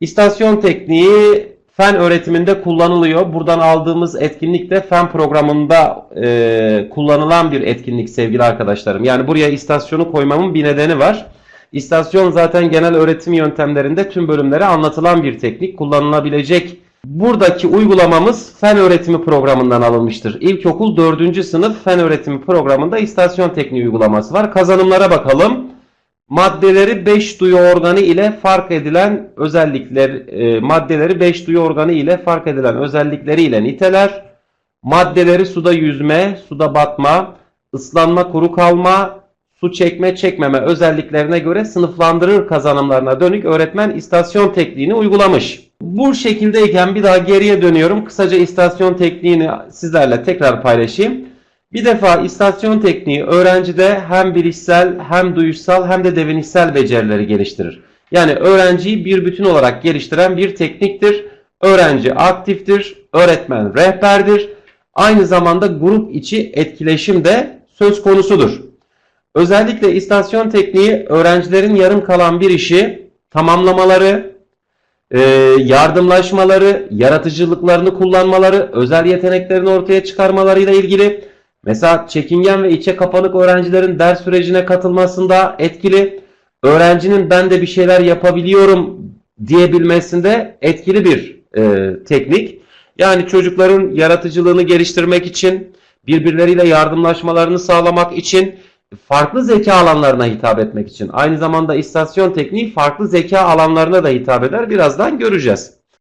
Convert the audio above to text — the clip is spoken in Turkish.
İstasyon tekniği fen öğretiminde kullanılıyor. Buradan aldığımız etkinlik de fen programında e, kullanılan bir etkinlik sevgili arkadaşlarım. Yani buraya istasyonu koymamın bir nedeni var. İstasyon zaten genel öğretim yöntemlerinde tüm bölümlere anlatılan bir teknik, kullanılabilecek. Buradaki uygulamamız fen öğretimi programından alınmıştır. İlkokul 4. sınıf fen öğretimi programında istasyon tekniği uygulaması var. Kazanımlara bakalım. Maddeleri 5 duyu organı ile fark edilen özellikler e, maddeleri 5 duyu organı ile fark edilen özellikleriyle niteler. Maddeleri suda yüzme, suda batma, ıslanma, kuru kalma, su çekme, çekmeme özelliklerine göre sınıflandırır kazanımlarına dönük öğretmen istasyon tekniğini uygulamış. Bu şekildeyken bir daha geriye dönüyorum. Kısaca istasyon tekniğini sizlerle tekrar paylaşayım. Bir defa istasyon tekniği öğrencide hem bilişsel hem duyuşsal hem de devinişsel becerileri geliştirir. Yani öğrenciyi bir bütün olarak geliştiren bir tekniktir. Öğrenci aktiftir, öğretmen rehberdir. Aynı zamanda grup içi etkileşim de söz konusudur. Özellikle istasyon tekniği öğrencilerin yarım kalan bir işi tamamlamaları, e, yardımlaşmaları, yaratıcılıklarını kullanmaları, özel yeteneklerini ortaya çıkarmalarıyla ilgili. Mesela çekingen ve içe kapanık öğrencilerin ders sürecine katılmasında etkili. Öğrencinin ben de bir şeyler yapabiliyorum diyebilmesinde etkili bir e, teknik. Yani çocukların yaratıcılığını geliştirmek için, birbirleriyle yardımlaşmalarını sağlamak için, farklı zeka alanlarına hitap etmek için. Aynı zamanda istasyon tekniği farklı zeka alanlarına da hitap eder. Birazdan göreceğiz.